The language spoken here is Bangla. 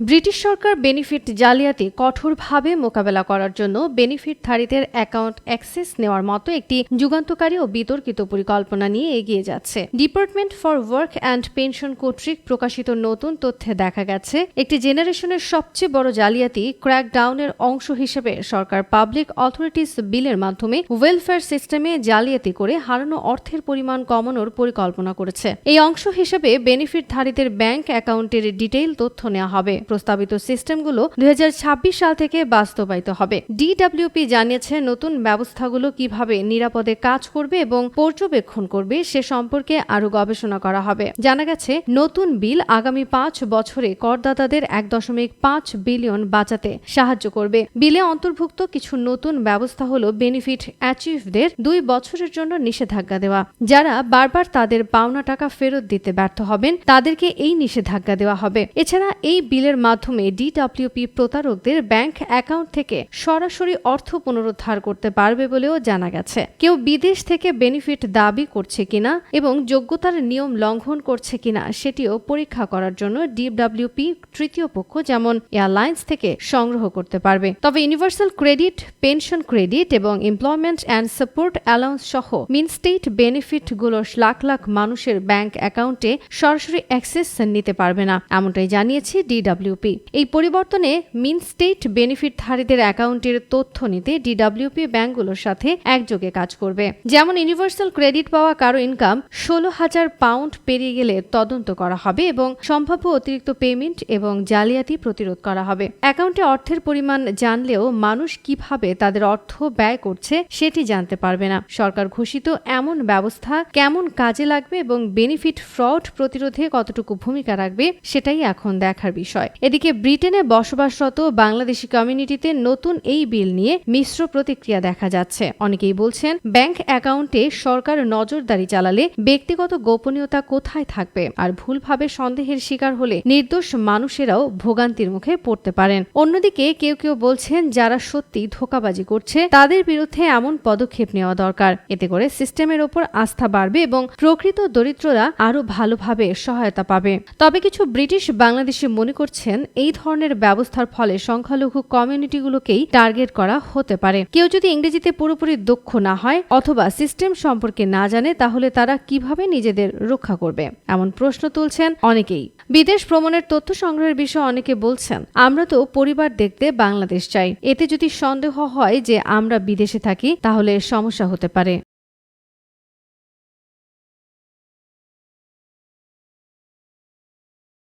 ব্রিটিশ সরকার বেনিফিট জালিয়াতি কঠোরভাবে মোকাবেলা করার জন্য বেনিফিটধারীদের অ্যাকাউন্ট অ্যাক্সেস নেওয়ার মতো একটি যুগান্তকারী ও বিতর্কিত পরিকল্পনা নিয়ে এগিয়ে যাচ্ছে। Department for work and pension কর্তৃক প্রকাশিত নতুন তথ্যে দেখা গেছে, একটি জেনারেশনের সবচেয়ে বড় জালিয়াতি ক্র্যাকডাউনের অংশ হিসেবে সরকার পাবলিক অথরিটিস বিলের মাধ্যমে ওয়েলফেয়ার সিস্টেমে জালিয়াতি করে হারানো অর্থের পরিমাণ কমানোর পরিকল্পনা করেছে। এই অংশ হিসেবে বেনিফিটধারীদের ব্যাংক অ্যাকাউন্টের ডিটেইল তথ্য নেওয়া হবে। প্রস্তাবিত সিস্টেমগুলো দুই হাজার ছাব্বিশ সাল থেকে বাস্তবায়িত হবে। ডিডব্লিউপি জানিয়েছে নতুন ব্যবস্থাগুলো কীভাবে নিরাপদে কাজ করবে এবং পর্যবেক্ষণ করবে সে সম্পর্কে আরও গবেষণা করা হবে। জানা গেছে, নতুন বিল আগামী পাঁচ বছরে করদাতাদের এক দশমিক পাঁচ বিলিয়ন বাঁচাতে সাহায্য করবে। বিলে অন্তর্ভুক্ত কিছু নতুন ব্যবস্থা হল বেনিফিট অ্যাচিভদের দুই বছরের জন্য নিষেধাজ্ঞা দেওয়া। যারা বারবার তাদের পাওনা টাকা ফেরত দিতে ব্যর্থ হবেন, তাদেরকে এই নিষেধাজ্ঞা দেওয়া হবে। এছাড়া এই বিলের মাধ্যমে ডিডব্লিউপি প্রতারকদের ব্যাংক অ্যাকাউন্ট থেকে সরাসরি অর্থ পুনরুদ্ধার করতে পারবে বলেও জানা গেছে। কেউ বিদেশ থেকে বেনিফিট দাবি করছে কিনা এবং যোগ্যতার নিয়ম লঙ্ঘন করছে কিনা সেটিও পরীক্ষা করার জন্য ডিডব্লিউপি তৃতীয় পক্ষ যেমন এয়ারলাইন্স থেকে সংগ্রহ করতে পারবে। তবে ইউনিভার্সাল ক্রেডিট, পেনশন ক্রেডিট এবং এমপ্লয়মেন্ট অ্যান্ড সাপোর্ট অ্যালাউন্স সহ মিন স্টেট বেনিফিটগুলোর লাখ লাখ মানুষের ব্যাংক অ্যাকাউন্টে সরাসরি অ্যাক্সেস নিতে পারবে না, এমনটাই জানিয়েছে ডিডব্লিউপি এই পরিবর্তনে মিন স্টেট বেনিফিটধারীদের অ্যাকাউন্টের তথ্য নিতে ডিডব্লিউপি ব্যাংকগুলোর সাথে একযোগে কাজ করবে। যেমন ইউনিভার্সাল ক্রেডিট পাওয়া কারও ইনকাম ষোলো হাজার পাউন্ড পেরিয়ে গেলে তদন্ত করা হবে এবং সম্ভাব্য অতিরিক্ত পেমেন্ট এবং জালিয়াতি প্রতিরোধ করা হবে। অ্যাকাউন্টে অর্থের পরিমাণ জানলেও মানুষ কীভাবে তাদের অর্থ ব্যয় করছে সেটি জানতে পারবে না। সরকার ঘোষিত এমন ব্যবস্থা কেমন কাজে লাগবে এবং বেনিফিট ফ্রড প্রতিরোধে কতটুকু ভূমিকা রাখবে সেটাই এখন দেখার বিষয়। এদিকে ব্রিটেনে বসবাসরত বাংলাদেশি কমিউনিটিতে নতুন এই বিল নিয়ে মিশ্র প্রতিক্রিয়া দেখা যাচ্ছে। অনেকেই বলছেন, ব্যাংক অ্যাকাউন্টে সরকার নজরদারি চালালে ব্যক্তিগত গোপনীয়তা কোথায় থাকবে? আর ভুলভাবে সন্দেহের শিকার হলে নির্দোষ মানুষেরাও ভোগান্তির মুখে পড়তে পারেন। অন্যদিকে কেউ কেউ বলছেন, যারা সত্যি ধোকাবাজি করছে, তাদের বিরুদ্ধে এমন পদক্ষেপ নেওয়া দরকার। এতে করে সিস্টেমের ওপর আস্থা বাড়বে এবং প্রকৃত দরিদ্ররা আরও ভালোভাবে সহায়তা পাবে। তবে কিছু ব্রিটিশ বাংলাদেশি মনে করছেন এই ধরনের ব্যবস্থার ফলে সংখ্যালঘু কমিউনিটিগুলোকেই টার্গেট করা হতে পারে। কেউ যদি ইংরেজিতে পুরোপুরি দক্ষ না হয় অথবা সিস্টেম সম্পর্কে না জানে, তাহলে তারা কীভাবে নিজেদের রক্ষা করবে? এমন প্রশ্ন তুলছেন অনেকেই। বিদেশ ভ্রমণের তথ্য সংগ্রহের বিষয়ে অনেকে বলছেন, আমরা তো পরিবার দেখতে বাংলাদেশ চাই। এতে যদি সন্দেহ হয় যে আমরা বিদেশে থাকি, তাহলে সমস্যা হতে পারে।